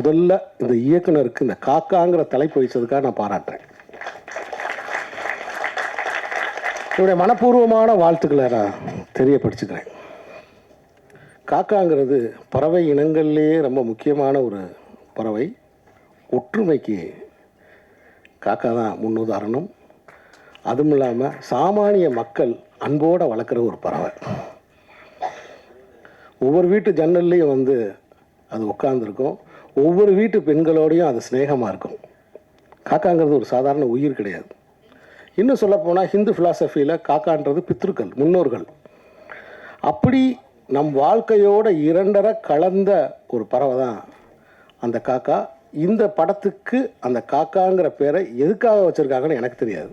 முதல்ல இந்த இயக்குனருக்கு இந்த காக்காங்கிற தலைப்பு வச்சதுக்காக நான் பாராட்டுறேன். என்னுடைய மனப்பூர்வமான வாழ்த்துக்களை நான் தெரியப்படுத்திக்கிறேன். காக்காங்கிறது பறவை இனங்கள்லேயே ரொம்ப முக்கியமான ஒரு பறவை. ஒற்றுமைக்கு காக்கா தான் முன்னுதாரணம். அதுவும் இல்லாமல் சாமானிய மக்கள் அன்போடு வளர்க்குற ஒரு பறவை. ஒவ்வொரு வீட்டு ஜன்னல்லையும் வந்து அது உட்காந்துருக்கும் ஒவ்வொரு வீட்டு பெண்களோடையும் அது சிநேகமாக இருக்கும். காக்காங்கிறது ஒரு சாதாரண உயிர் கிடையாது. இன்னும் சொல்லப்போனால் ஹிந்து ஃபிலாசபியில் காக்கான்றது பித்ருக்கள் முன்னோர்கள். அப்படி நம் வாழ்க்கையோட இரண்டரை கலந்த ஒரு பறவை தான் அந்த காக்கா. இந்த படத்துக்கு அந்த காக்காங்கிற பேரை எதுக்காக வச்சுருக்காங்கன்னு எனக்கு தெரியாது.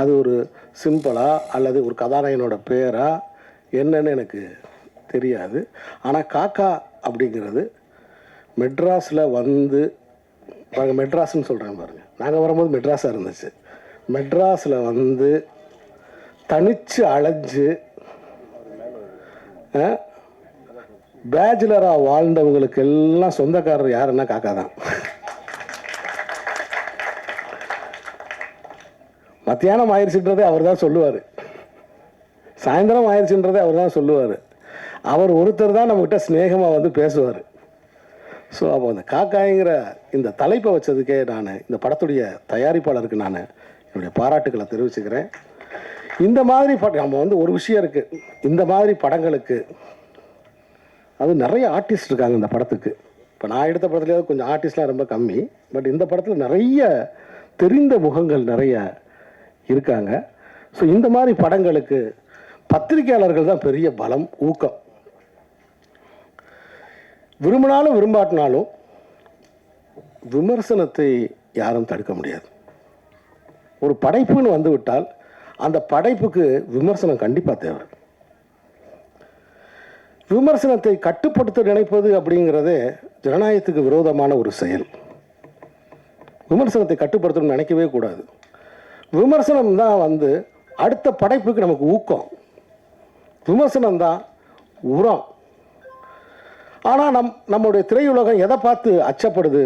அது ஒரு சிம்பிளா அல்லது ஒரு கதாநாயகனோட பேரா என்னன்னு எனக்கு தெரியாது. ஆனால் காக்கா அப்படிங்கிறது மெட்ராஸில் வந்து பாருங்க மெட்ராஸ்ன்னு சொல்கிறேன் பாருங்கள் நாங்கள் வரும்போது மெட்ராஸாக இருந்துச்சு. மெட்ராஸில் வந்து தனிச்சு அலைஞ்சு பேச்சுலராக வாழ்ந்தவங்களுக்கு எல்லாம் சொந்தக்காரர் யாருன்னா காக்கா தான். மத்தியானம் ஆயிடுச்சுன்றதே அவர் தான் சொல்லுவார். சாயந்தரம் ஆயிடுச்சுன்றதே அவர் தான் சொல்லுவார். அவர் ஒருத்தர் தான் நம்மகிட்ட ஸ்நேகமாக வந்து பேசுவார். ஸோ அப்போ அந்த காக்காய்ங்கிற இந்த தலைப்பை வச்சதுக்கே நான் இந்த படத்துடைய தயாரிப்பாளருக்கு நான் என்னுடைய பாராட்டுக்களை தெரிவிச்சுக்கிறேன். இந்த மாதிரி படம் நம்ம வந்து ஒரு விஷயம் இருக்குது இந்த மாதிரி படங்களுக்கு அது நிறைய ஆர்டிஸ்ட் இருக்காங்க இந்த படத்துக்கு. இப்போ நான் எடுத்த படத்துலேயாவது கொஞ்சம் ஆர்டிஸ்ட்லாம் ரொம்ப கம்மி. பட் இந்த படத்தில் நிறைய தெரிந்த முகங்கள் நிறைய இருக்காங்க. ஸோ இந்த மாதிரி படங்களுக்கு பத்திரிகையாளர்கள் தான் பெரிய பலம் ஊக்கம். விரும்பினாலும் விரும்பாட்டினாலும் விமர்சனத்தை யாரும் தடுக்க முடியாது. ஒரு படைப்புன்னு வந்துவிட்டால் அந்த படைப்புக்கு விமர்சனம் கண்டிப்பாக தேவை. விமர்சனத்தை கட்டுப்படுத்த நினைப்பது அப்படிங்கிறதே ஜனநாயகத்துக்கு விரோதமான ஒரு செயல். விமர்சனத்தை கட்டுப்படுத்தணும்னு நினைக்கவே கூடாது. விமர்சனம் தான் வந்து அடுத்த படைப்புக்கு நமக்கு ஊக்கம். விமர்சனம் தான் உரம். ஆனால் நம் நம்முடைய திரையுலகம் எதை பார்த்து அச்சப்படுது?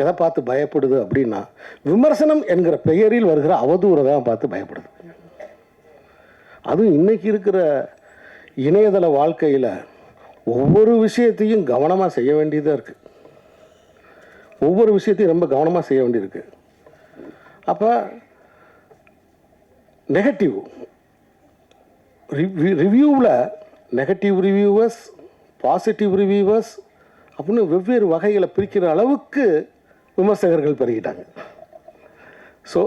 எதை பார்த்து பயப்படுது அப்படின்னா விமர்சனம் என்கிற பெயரில் வருகிற அவதூறை தான் பார்த்து பயப்படுது. அதுவும் இன்றைக்கி இருக்கிற இணையதள வாழ்க்கையில் ஒவ்வொரு விஷயத்தையும் கவனமாக செய்ய வேண்டியதாக இருக்குது ஒவ்வொரு விஷயத்தையும் ரொம்ப கவனமாக செய்ய வேண்டியிருக்கு. அப்போ நெகட்டிவ் ரிவ்யூவில் நெகட்டிவ் ரிவ்யூவர்ஸ் பாசிட்டிவ் ரிவ்யூவர்ஸ் அப்படின்னு வெவ்வேறு வகைகளை பிரிக்கிற அளவுக்கு விமர்சகர்கள் பெருகிட்டாங்க. ஸோ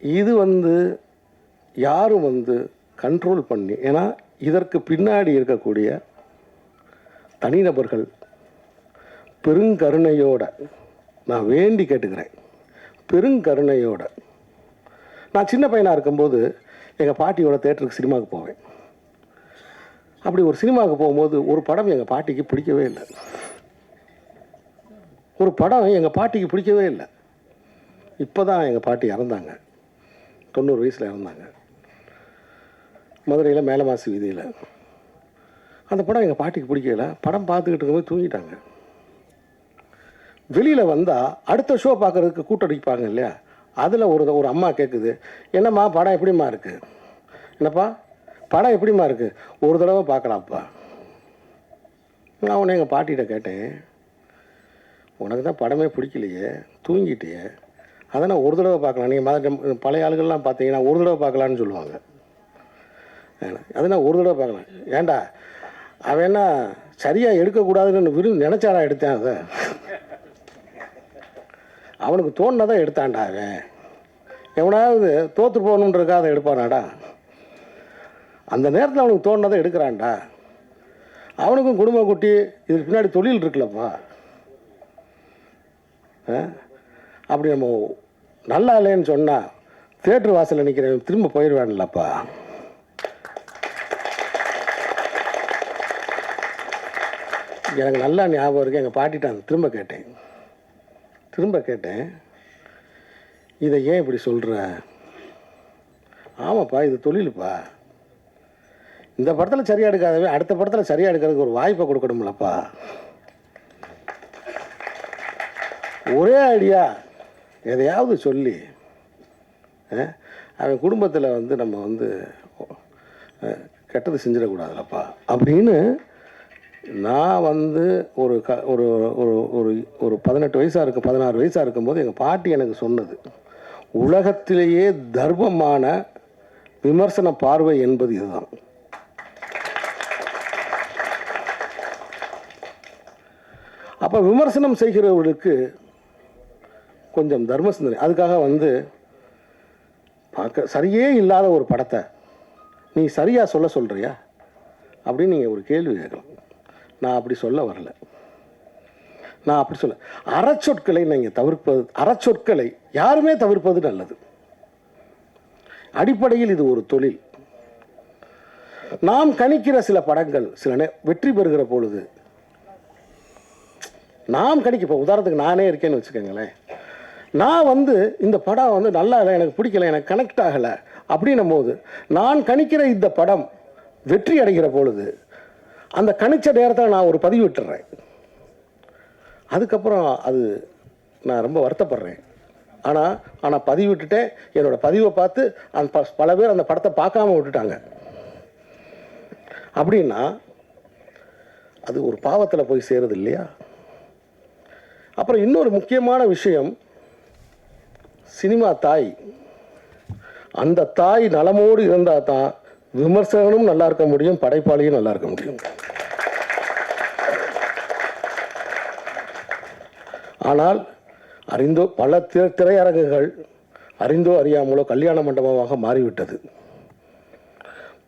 இது வந்து யாரும் வந்து கண்ட்ரோல் பண்ணி ஏன்னா இதற்கு பின்னாடி இருக்கக்கூடிய தனிநபர்கள் பெருங்கருணையோட நான் வேண்டி கேட்டுக்கிறேன் பெருங்கருணையோட. நான் சின்ன பையனாக இருக்கும்போது எங்கள் பாட்டியோட தேட்டருக்கு சினிமாவுக்கு போவேன். அப்படி ஒரு சினிமாவுக்கு போகும்போது ஒரு படம் எங்கள் பாட்டிக்கு பிடிக்கவே இல்லை. ஒரு படம் எங்கள் பாட்டிக்கு பிடிக்கவே இல்லை. இப்போ தான் எங்கள் பாட்டி இறந்தாங்க. தொண்ணூறு வயசில் இறந்தாங்க. மதுரையில் மேலமாசி வீதியில். அந்த படம் எங்கள் பாட்டிக்கு பிடிக்கல. படம் பார்த்துக்கிட்டு இருக்கும்போது தூங்கிட்டாங்க. வெளியில் வந்தால் அடுத்த ஷோ பார்க்குறதுக்கு கூட்டடிப்பாங்க இல்லையா? அதில் ஒரு ஒரு அம்மா கேட்குது என்னம்மா படம் எப்படிம்மா இருக்குது என்னப்பா படம் எப்படிம்மா இருக்குது ஒரு தடவை பார்க்கலாம்ப்பா. நான் உன்னை எங்கள் பாட்டிகிட்ட கேட்டேன். உனக்கு தான் படமே பிடிக்கலையே தூங்கிட்டியே. அதை நான் ஒரு தடவை பார்க்கலாம். நீங்கள் மாதிரி பழைய ஆளுகள்லாம் பார்த்தீங்கன்னா ஒரு தடவை பார்க்கலான்னு சொல்லுவாங்க. அது நான் ஒரு தடவை பார்க்கலாம். ஏண்டா அவன் என்ன சரியாக எடுக்கக்கூடாதுன்னு விரும்பி நினச்சாடா எடுத்தேன் அதை அவனுக்கு தோணுனதான் எடுத்தான்டா அவன் எவனாவது தோற்று போகணுன்றதுக்காக அதை எடுப்பானாடா? அந்த நேரத்தில் அவனுக்கு தோணுனதை எடுக்கிறான்டா. அவனுக்கும் குடும்ப குட்டி இதுக்கு பின்னாடி தொழில் இருக்குல்லப்பா. ஆ? அப்படி நம்ம நல்லா இல்லைன்னு சொன்னால் தேட்டர் வாசலில் நிற்கிறவன் திரும்ப போயிடுவான்லப்பா எனக்கு நல்லா ஞாபகம் இருக்கு எங்கள் பாட்டிட்டான் திரும்ப கேட்டேன். திரும்ப கேட்டேன். இதை ஏன் இப்படி சொல்கிற ஆமாப்பா இது தொழிலுப்பா. இந்த படத்தில் சரியாக எடுக்காதவே அடுத்த படத்தில் சரியாக எடுக்கிறதுக்கு ஒரு வாய்ப்பை கொடுக்கணும்லப்பா. ஒரே ஐடியா எதையாவது சொல்லி அவன் குடும்பத்தில் வந்து நம்ம வந்து கெட்டது செஞ்சிடக்கூடாதுலப்பா. அப்படின்னு நான் வந்து ஒரு க ஒரு ஒரு ஒரு ஒரு பதினெட்டு வயசாக இருக்கும் பதினாறு வயசாக இருக்கும்போது எங்கள் பாட்டி எனக்கு சொன்னது உலகத்திலேயே தர்மமான விமர்சன பார்வை என்பது இதுதான். அப்போ விமர்சனம் செய்கிறவர்களுக்கு கொஞ்சம் தர்ம சிந்தனை. அதுக்காக வந்து பார்க்க சரியே இல்லாத ஒரு படத்தை நீ சரியாக சொல்ல சொல்கிறியா அப்படின்னு நீங்கள் ஒரு கேள்வி கேட்கலாம். நான் அப்படி சொல்ல வரல. நான் அப்படி சொல்ல அறச்சொற்களை நீங்கள் தவிர்ப்பது அறச்சொற்களை யாருமே தவிர்ப்பது நல்லது. அடிப்படையில் இது ஒரு தொழில். நாம் கணிக்கிற சில படங்கள் சில நே வெற்றி பெறுகிற பொழுது நாம் கணிக்க இப்போ உதாரணத்துக்கு நானே இருக்கேன்னு வச்சுக்கோங்களேன். நான் வந்து இந்த படம் வந்து நல்லா இல்லை எனக்கு பிடிக்கல எனக்கு கனெக்ட் ஆகலை அப்படின்னும் போது நான் கணிக்கிற இந்த படம் வெற்றி அடைகிற பொழுது அந்த கணிச்ச நேரத்தில் நான் ஒரு பதிவு விட்டுறேன். அதுக்கப்புறம் அது நான் ரொம்ப வருத்தப்படுறேன். ஆனால் ஆனால் பதிவு விட்டுட்டேன். என்னோடய பதிவை பார்த்து அந்த ப- பல பேர் அந்த படத்தை பார்க்காம விட்டுட்டாங்க. அப்படின்னா அது ஒரு பாவத்தில் போய் சேருது இல்லையா? அப்புறம் இன்னொரு முக்கியமான விஷயம் சினிமா தாய். அந்த தாய் நலமோடு இருந்தால் தான் விமர்சகனும் நல்லா இருக்க முடியும் படைப்பாளியும் நல்லா இருக்க முடியும். ஆனால் அறிந்தோ பல திரை திரையரங்குகள் அறிந்தோ அறியாமலோ கல்யாண மண்டபமாக மாறிவிட்டது.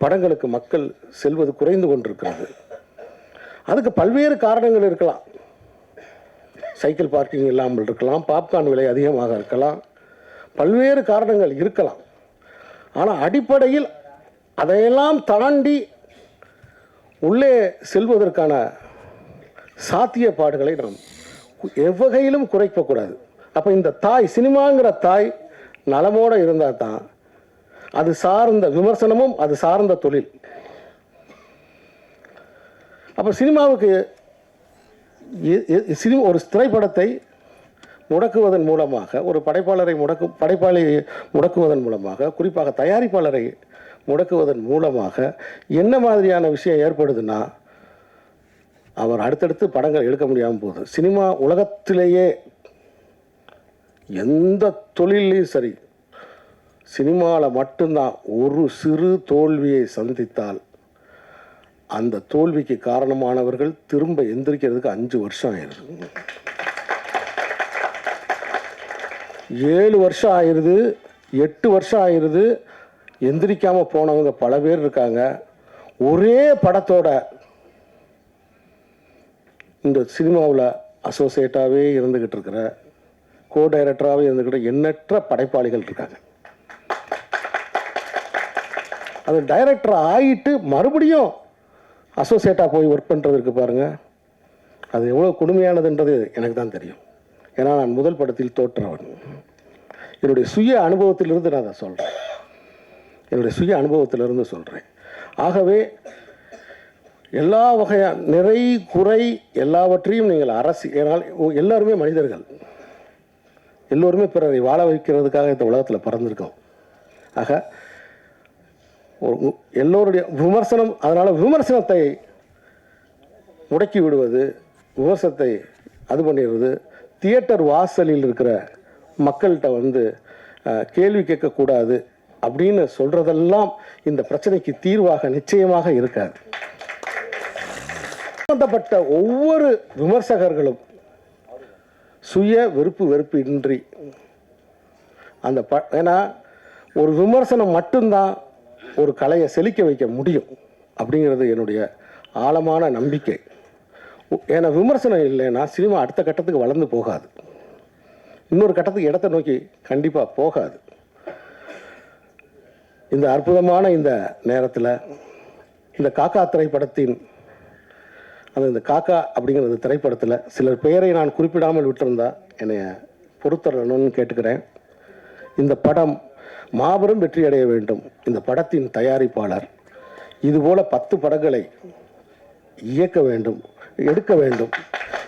படங்களுக்கு மக்கள் செல்வது குறைந்து கொண்டிருக்கிறது. அதுக்கு பல்வேறு காரணங்கள் இருக்கலாம். சைக்கிள் பார்க்கிங் இல்லாமல் இருக்கலாம் பாப்கார்ன் விலை அதிகமாக இருக்கலாம் பல்வேறு காரணங்கள் இருக்கலாம். ஆனால் அடிப்படையில் அதையெல்லாம் தாண்டி உள்ளே செல்வதற்கான சாத்தியப்பாடுகளை நாம் எவ்வகையிலும் குறைக்கக்கூடாது. அப்போ இந்த தாய் சினிமாங்கிற தாய் நலமோடு இருந்தால் தான் அது சார்ந்த விமர்சனமும் அது சார்ந்த தொழில். அப்போ சினிமாவுக்கு எ- சினிமா ஒரு திரைப்படத்தை முடக்குவதன் மூலமாக ஒரு படைப்பாளரை முடக்கு படைப்பாளி முடக்குவதன் மூலமாக குறிப்பாக தயாரிப்பாளரை முடக்குவதன் மூலமாக என்ன மாதிரியான விஷயம் ஏற்படுதுன்னா அவர் அடுத்தடுத்து படங்கள் எடுக்க முடியாமல் போகுது. சினிமா உலகத்திலேயே எந்த தொழிலையும் சரி சினிமாவில் மட்டும்தான் ஒரு சிறு தோல்வியை சந்தித்தால் அந்த தோல்விக்கு காரணமானவர்கள் திரும்ப எந்திரிக்கிறதுக்கு அஞ்சு வருஷம் ஆயிடுது. ஏழு வருஷம் ஆயிடுது எட்டு வருஷம் ஆயிடுது எந்திரிக்காமல் போனவங்க பல பேர் இருக்காங்க. ஒரே படத்தோட இந்த சினிமாவில் அசோசியேட்டாகவே இருந்துக்கிட்டு இருக்கிற கோ டைரக்டராகவே இருந்துக்கிட்ட எண்ணற்ற படைப்பாளிகள் இருக்காங்க. அது டைரக்டர் ஆகிட்டு மறுபடியும் அசோசியேட்டாக போய் ஒர்க் பண்ணுறதுக்கு பாருங்கள் அது எவ்வளோ கொடுமையானதுன்றது எனக்கு தான் தெரியும். ஏன்னா நான் முதல் படத்தில் தோற்றவன். என்னுடைய சுய அனுபவத்திலிருந்து நான் அதை சொல்கிறேன் என்னுடைய சுய அனுபவத்திலிருந்து சொல்கிறேன் ஆகவே எல்லா வகையான நிறை குறை எல்லாவற்றையும் நீங்கள் அரசு ஏனால் எல்லாருமே மனிதர்கள். எல்லோருமே பிறரை வாழ வைக்கிறதுக்காக இந்த உலகத்தில் பிறந்திருக்கோம். ஆக எல்லோருடைய விமர்சனம் அதனால் விமர்சனத்தை முடக்கி விடுவது விமர்சனத்தை அது பண்ணிடுவது தியேட்டர் வாசலில் இருக்கிற மக்கள்கிட்ட வந்து கேள்வி கேட்கக்கூடாது அப்படின்னு சொல்கிறதெல்லாம் இந்த பிரச்சனைக்கு தீர்வாக நிச்சயமாக இருக்காது. சம்பந்தப்பட்ட ஒவ்வொரு விமர்சகர்களும் சுய வெறுப்பு வெறுப்பு இன்றி அந்த ப ஏன்னா ஒரு விமர்சனம் மட்டும்தான் ஒரு கலையை செழிக்க வைக்க முடியும் அப்படிங்கிறது என்னுடைய ஆழமான நம்பிக்கை. ஏன்னா விமர்சனம் இல்லைன்னா சினிமா அடுத்த கட்டத்துக்கு வளர்ந்து போகாது. இன்னொரு கட்டத்துக்கு இடத்தை நோக்கி கண்டிப்பாக போகாது. இந்த அற்புதமான இந்த நேரத்தில் இந்த காக்கா திரைப்படத்தின் அந்த இந்த காக்கா அப்படிங்கிற அந்த திரைப்படத்தில் சிலர் பெயரை நான் குறிப்பிடாமல் விட்டிருந்தா என்னை பொறுத்தரணும்னு கேட்டுக்கிறேன். இந்த படம் மாபெரும் வெற்றி அடைய வேண்டும். இந்த படத்தின் தயாரிப்பாளர் இதுபோல பத்து படங்களை இயக்க வேண்டும் எடுக்க வேண்டும்.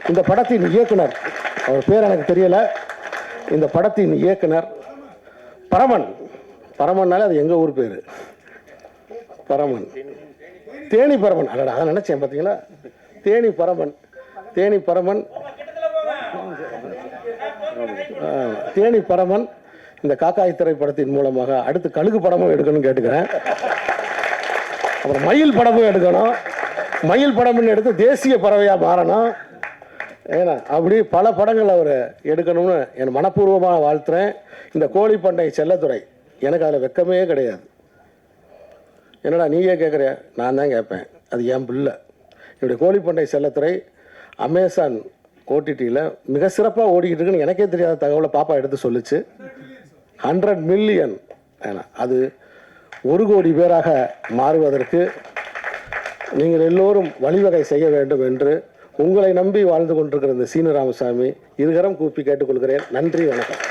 இந்த படத்தின் இயக்குனர் அவர் பேர் எனக்கு தெரியலை. இந்த படத்தின் இயக்குனர் பரமன். பரமன்னாலே அது எங்கள் ஊர் பேர்? பரமன். தேனி பரமன். அடடா அதை நினச்சேன் பார்த்தீங்களா தேனி பரமன் தேனி பரமன். ஆ, தேனி பரமன் இந்த காக்காய் திரைப்படத்தின் மூலமாக அடுத்து கழுகு படமும் எடுக்கணும்னு கேட்டுக்கிறேன். அப்புறம் மயில் படமும் எடுக்கணும். மயில் படம்னு எடுத்து தேசிய பறவையாக மாறணும். ஏன்னா அப்படி பல படங்கள் அவர் எடுக்கணும்னு என் மனப்பூர்வமாக வாழ்த்துறேன். இந்த கோழிப்பண்டை செல்லத்துறை எனக்கு அதில் வெக்கமே கிடையாது. என்னடா நீயே கேட்குறிய நான் தான் கேட்பேன். அது என் பிள்ளை. என்னுடைய கோழிப்பண்டை செல்லத்துறை அமேசான் ஓடிடியில் மிக சிறப்பாக ஓடிக்கிட்டு இருக்குன்னு எனக்கே தெரியாத தகவலை பாப்பா எடுத்து சொல்லுச்சு. ஹண்ட்ரட் மில்லியன் ஏன்னா அது ஒரு கோடி பேராக மாறுவதற்கு நீங்கள் எல்லோரும் வழிவகை செய்ய வேண்டும் என்று உங்களை நம்பி வாழ்ந்து கொண்டிருக்கிற இந்த சீனராமசாமி இருகரம் கூப்பி கேட்டுக்கொள்கிறேன். நன்றி வணக்கம்.